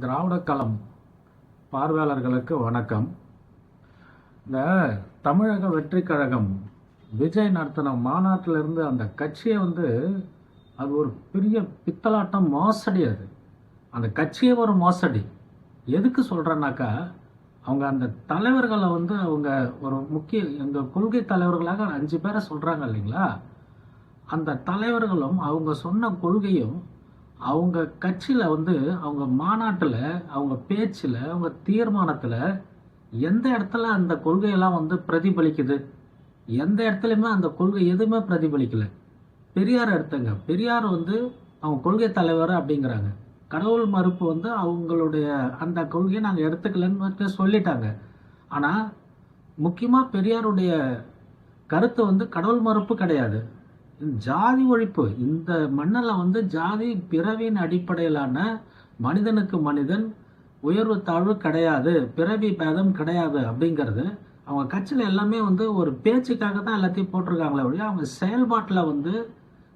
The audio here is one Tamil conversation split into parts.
திராவிட களம் பார்வையாளர்களுக்கு வணக்கம். இந்த தமிழக வெற்றி கழகம் விஜய் நடத்தின மாநாட்டிலிருந்து அந்த கட்சியை வந்து அது ஒரு பெரிய பித்தலாட்டம் மோசடி அது. அந்த கட்சியே ஒரு மோசடி. எதுக்கு சொல்கிறேன்னாக்கா அவங்க அந்த தலைவர்களை வந்து அவங்க ஒரு முக்கிய எங்கள் கொள்கை தலைவர்களாக அஞ்சு பேரை சொல்கிறாங்க இல்லைங்களா? அந்த தலைவர்களும் அவங்க சொன்ன கொள்கையும் அவங்க கட்சியில் வந்து அவங்க மாநாட்டில் அவங்க பேச்சில் அவங்க தீர்மானத்தில் எந்த இடத்துல அந்த கொள்கையெல்லாம் வந்து பிரதிபலிக்குது? எந்த இடத்துலையுமே அந்த கொள்கை எதுவுமே பிரதிபலிக்கலை. பெரியார் எடுத்தங்க. பெரியார் வந்து அவங்க கொள்கை தலைவர் அப்படிங்கிறாங்க. கடவுள் மறுப்பு வந்து அவங்களுடைய அந்த கொள்கையை நாங்கள் எடுத்துக்கலன்னு சொல்லிட்டாங்க. ஆனால் முக்கியமாக பெரியாருடைய கருத்து வந்து கடவுள் மறுப்பு கிடையாது. ஜாதி ஒழிப்பு. இந்த மண்ணில் வந்து ஜாதி பிறவியின் அடிப்படையிலான மனிதனுக்கு மனிதன் உயர்வு தாழ்வு கிடையாது பிறவி பேதம் கிடையாது அப்படிங்கிறது அவங்க கட்சியில் எல்லாமே வந்து ஒரு பேச்சுக்காக தான் எல்லாத்தையும் போட்டிருக்காங்களே ஒழிய அவங்க செயல்பாட்டில் வந்து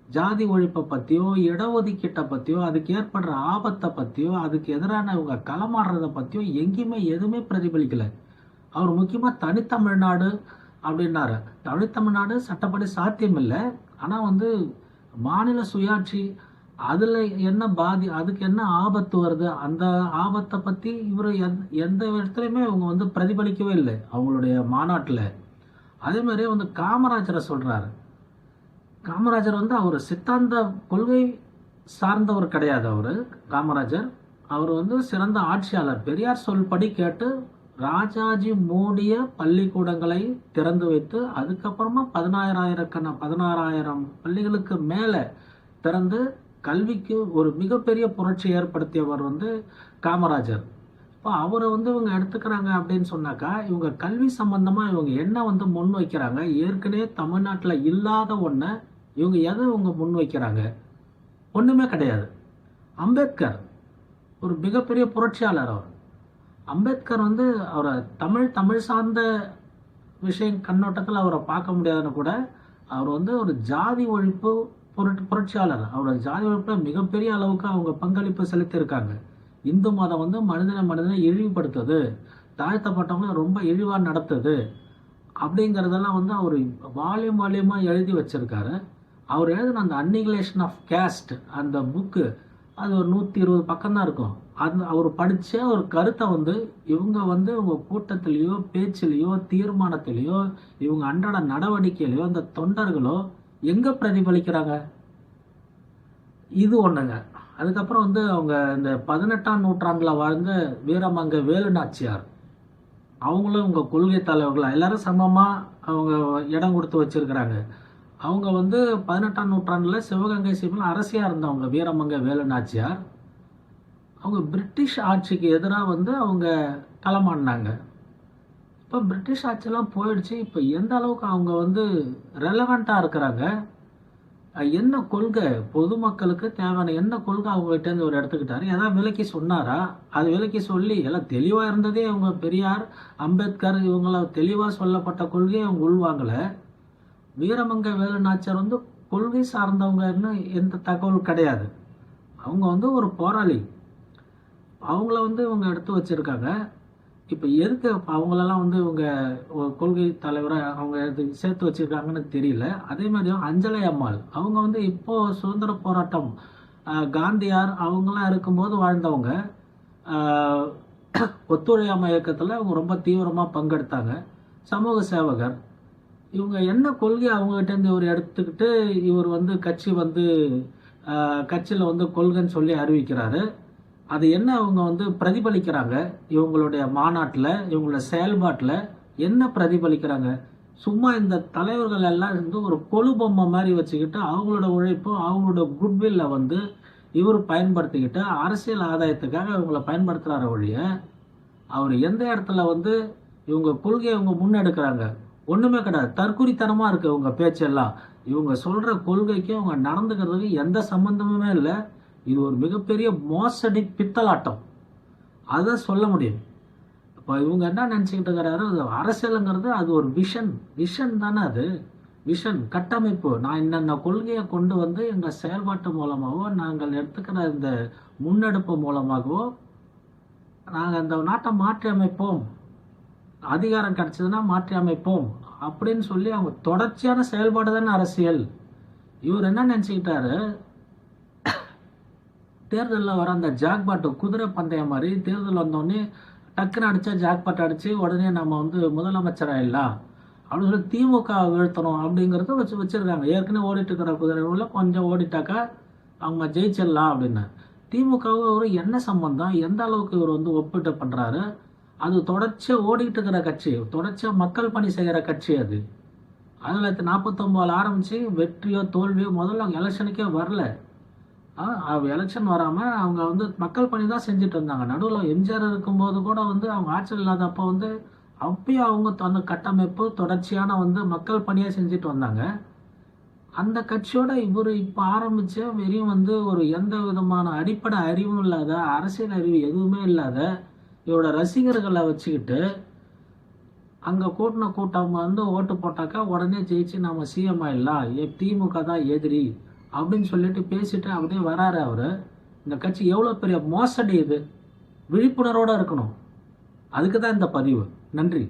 ஜாதி ஒழிப்பை பற்றியோ இடஒதுக்கீட்டை பற்றியோ அதுக்கு ஏற்படுற ஆபத்தை பற்றியோ அதுக்கு எதிரான இவங்க களமாடுறதை பற்றியோ எங்கேயுமே எதுவுமே பிரதிபலிக்கலை. அவர் முக்கியமாக தனித்தமிழ்நாடு அப்படின்னாரு. தனித்தமிழ்நாடு சட்டப்படி சாத்தியம் இல்லை ஆனால் வந்து மாநில சுயாட்சி அதில் என்ன பாதி அதுக்கு என்ன ஆபத்து வருது அந்த ஆபத்தை பற்றி இவர் எந்த இடத்துலையுமே அவங்க வந்து பிரதிபலிக்கவே இல்லை அவங்களுடைய மாநாட்டில். அதே மாதிரி வந்து காமராஜரை சொல்கிறாரு காமராஜர் வந்து அவர் சித்தாந்த கொள்கை சார்ந்தவர் கிடையாது அவர் காமராஜர். அவர் வந்து சிறந்த ஆட்சியாளர். பெரியார் சொல்படி கேட்டு ராஜாஜி மூடிய பள்ளிக்கூடங்களை திறந்து வைத்து அதுக்கப்புறமா பதினாயிரக்கண பதினாறாயிரம் பள்ளிகளுக்கு மேலே திறந்து கல்விக்கு ஒரு மிகப்பெரிய புரட்சி ஏற்படுத்தியவர் வந்து காமராஜர். இப்போ அவரை வந்து இவங்க எடுத்துக்கிறாங்க அப்படின்னு சொன்னாக்கா இவங்க கல்வி சம்பந்தமாக இவங்க என்ன வந்து முன் வைக்கிறாங்க? ஏற்கனவே தமிழ்நாட்டில் இல்லாத ஒன்றை இவங்க எதை இவங்க முன் வைக்கிறாங்க? ஒன்றுமே கிடையாது. அம்பேத்கர் ஒரு மிகப்பெரிய புரட்சியாளர் அவர். அம்பேத்கர் வந்து அவரை தமிழ் தமிழ் சார்ந்த விஷயம் கண்ணோட்டத்தில் அவரை பார்க்க முடியாதுன்னு கூட அவர் வந்து ஒரு ஜாதி ஒழிப்பு புரட் புரட்சியாளர். அவரோட ஜாதி ஒழிப்பில் மிகப்பெரிய அளவுக்கு அவங்க பங்களிப்பு செலுத்தியிருக்காங்க. இந்து மதம் வந்து மனிதனை மனிதனை இழிவுபடுத்துது. தாழ்த்தப்பட்டவங்களை ரொம்ப இழிவாக நடத்துது. அப்படிங்கிறதெல்லாம் வந்து அவர் வால்யூம் வால்யூமாக எழுதி வச்சிருக்காரு. அவர் எழுதின அந்த அன்னிகுலேஷன் ஆஃப் கேஸ்ட் அந்த புக்கு அது ஒரு நூற்றி இருபது பக்கம்தான் இருக்கும். அந்த அவர் படித்த ஒரு கருத்தை வந்து இவங்க வந்து இவங்க கூட்டத்திலேயோ பேச்சிலேயோ தீர்மானத்திலேயோ இவங்க அன்றாட நடவடிக்கையிலையோ அந்த தொண்டர்களோ எங்கே பிரதிபலிக்கிறாங்க? இது ஒன்றுங்க அதுக்கப்புறம் வந்து அவங்க இந்த பதினெட்டாம் நூற்றாண்டில் வாழ்ந்த வீரமங்க வேலு நாச்சியார் அவங்களும் உங்கள் கொள்கை தலைவர்களாக எல்லாரும் சமமாக அவங்க இடம் கொடுத்து வச்சிருக்கிறாங்க. அவங்க வந்து பதினெட்டாம் நூற்றாண்டில் சிவகங்கை சீமையில் அரசியாக இருந்தவங்க வீரமங்க வேலுநாச்சியார். அவங்க பிரிட்டிஷ் ஆட்சிக்கு எதிராக வந்து அவங்க களமாடினாங்க. இப்போ பிரிட்டிஷ் ஆட்சியெல்லாம் போயிடுச்சு. இப்போ எந்த அளவுக்கு அவங்க வந்து ரெலவெண்ட்டாக இருக்கிறாங்க? என்ன கொள்கை? பொதுமக்களுக்கு தேவையான என்ன கொள்கை அவங்ககிட்டேருந்து ஒரு எடுத்துக்கிட்டாரு? எதாவது விலக்கி சொன்னாரா? அது விலக்கி சொல்லி எல்லாம் தெளிவாக இருந்ததே அவங்க பெரியார் அம்பேத்கர் இவங்கள தெளிவாக சொல்லப்பட்ட கொள்கையை அவங்க உள்வாங்கலை. வீரமங்க வேலு நாச்சியார் வந்து கொள்கை சார்ந்தவங்கன்னு எந்த தகவல் கிடையாது. அவங்க வந்து ஒரு போராளி. அவங்கள வந்து இவங்க எடுத்து வச்சிருக்காங்க. இப்போ எதுக்கு அவங்களெல்லாம் வந்து இவங்க கொள்கை தலைவரை அவங்க இது சேர்த்து வச்சிருக்காங்கன்னு தெரியல. அதே மாதிரியும் அஞ்சலை அம்மாள். அவங்க வந்து இப்போது சுதந்திர போராட்டம் காந்தியார் அவங்களாம் இருக்கும்போது வாழ்ந்தவங்க. ஒத்துழையாமை இயக்கத்தில் அவங்க ரொம்ப தீவிரமாக பங்கெடுத்தாங்க. சமூக சேவகர். இவங்க என்ன கொள்கை அவங்ககிட்டேருந்து இவர் எடுத்துக்கிட்டு இவர் வந்து கட்சி வந்து கட்சியில் வந்து கொள்கைன்னு சொல்லி அறிவிக்கிறாரு. அது என்ன அவங்க வந்து பிரதிபலிக்கிறாங்க? இவங்களுடைய மாநாட்டில் இவங்களோட செயல்பாட்டில் என்ன பிரதிபலிக்கிறாங்க? சும்மா இந்த தலைவர்கள் எல்லாம் வந்து ஒரு கொழு பொம்மை மாதிரி வச்சுக்கிட்டு அவங்களோட உழைப்பு அவங்களோட குட்வில்ல வந்து இவர் பயன்படுத்திக்கிட்டு அரசியல் ஆதாயத்துக்காக இவங்கள பயன்படுத்துகிறார ஒழிய அவர் எந்த இடத்துல வந்து இவங்க கொள்கையை இவங்க முன்னெடுக்கிறாங்க? ஒன்றுமே கிடையாது. தற்குறித்தனமாக இருக்குது இவங்க பேச்செல்லாம். இவங்க சொல்கிற கொள்கைக்கு அவங்க நடந்துக்கிறதுக்கு எந்த சம்மந்தமுமே இல்லை. இது ஒரு மிகப்பெரிய மோசடி பித்தலாட்டம். அதை சொல்ல முடியும். இப்போ இவங்க என்ன நினச்சிக்கிட்டு இருக்கிறாரு அரசியலுங்கிறது அது ஒரு விஷன். விஷன் தானே அது. விஷன் கட்டமைப்பு. நான் என்னென்ன கொள்கையை கொண்டு வந்து எங்கள் செயல்பாட்டு மூலமாகவோ நாங்கள் எடுத்துக்கிற இந்த முன்னெடுப்பு மூலமாகவோ நாங்கள் இந்த நாட்டை மாற்றி அமைப்போம் அதிகாரம் கிடைச்சதுன்னா மாற்றி அமைப்போம் அப்படின்னு சொல்லி அவங்க தொடர்ச்சியான செயல்பாடு தானே அரசியல். இவர் என்ன நினச்சிக்கிட்டாரு? தேர்தலில் வர அந்த ஜாக்பாட்டு குதிரை பந்தயம் மாதிரி தேர்தல் வந்தோடனே டக்குன்னு அடித்தா ஜாக்பாட் அடித்து உடனே நம்ம வந்து முதலமைச்சர் ஆயிடலாம் அப்படின்னு சொல்லி திமுக வீழ்த்தணும் அப்படிங்கிறத வச்சு வச்சுருக்காங்க. ஏற்கனவே ஓடிட்டு இருக்கிற குதிரை உள்ள கொஞ்சம் ஓடிட்டாக்கா அவங்க ஜெயிச்சிடலாம் அப்படின்னு. திமுகவுக்கு ஒரு என்ன சம்பந்தம்? எந்த அளவுக்கு இவர் வந்து ஒப்பிட்டு பண்ணுறாரு அது தொடர்ச்சியாக ஓடிக்கிட்டு இருக்கிற கட்சி தொடர்ச்சியாக மக்கள் பணி செய்கிற கட்சி அது. ஆயிரத்தி தொள்ளாயிரத்தி நாற்பத்தொம்போதில் ஆரம்பித்து வெற்றியோ தோல்வியோ முதல்ல அவங்க எலெக்ஷனுக்கே வரல. எலெக்ஷன் வராமல் அவங்க வந்து மக்கள் பணி தான் செஞ்சுட்டு இருந்தாங்க. நடுவில் எம்ஜிஆர் இருக்கும்போது கூட வந்து அவங்க ஆட்சியில் இல்லாதப்போ வந்து அப்பயும் அவங்க அந்த கட்டமைப்பு தொடர்ச்சியான வந்து மக்கள் பணியாக செஞ்சுட்டு வந்தாங்க. அந்த கட்சியோட இவர் இப்போ ஆரம்பித்த வெறும் வந்து ஒரு எந்த விதமான அடிப்படை அறிவும் இல்லாத அரசியல் அறிவு எதுவுமே இல்லாத இவரோட ரசிகர்களை வச்சுக்கிட்டு அங்கே கூட்டின கூட்டம் வந்து ஓட்டு போட்டாக்கா உடனே ஜெயிச்சு நம்ம சிஎம் ஆயிடலாம். ஏ திமுக தான் எதிரி அப்படின்னு சொல்லிட்டு பேசிட்டு அப்படியே வராரு அவர். இந்த கட்சி எவ்வளோ பெரிய மோசடி இது. விழிப்புணர்வோடு இருக்கணும். அதுக்கு தான் இந்த பதிவு. நன்றி.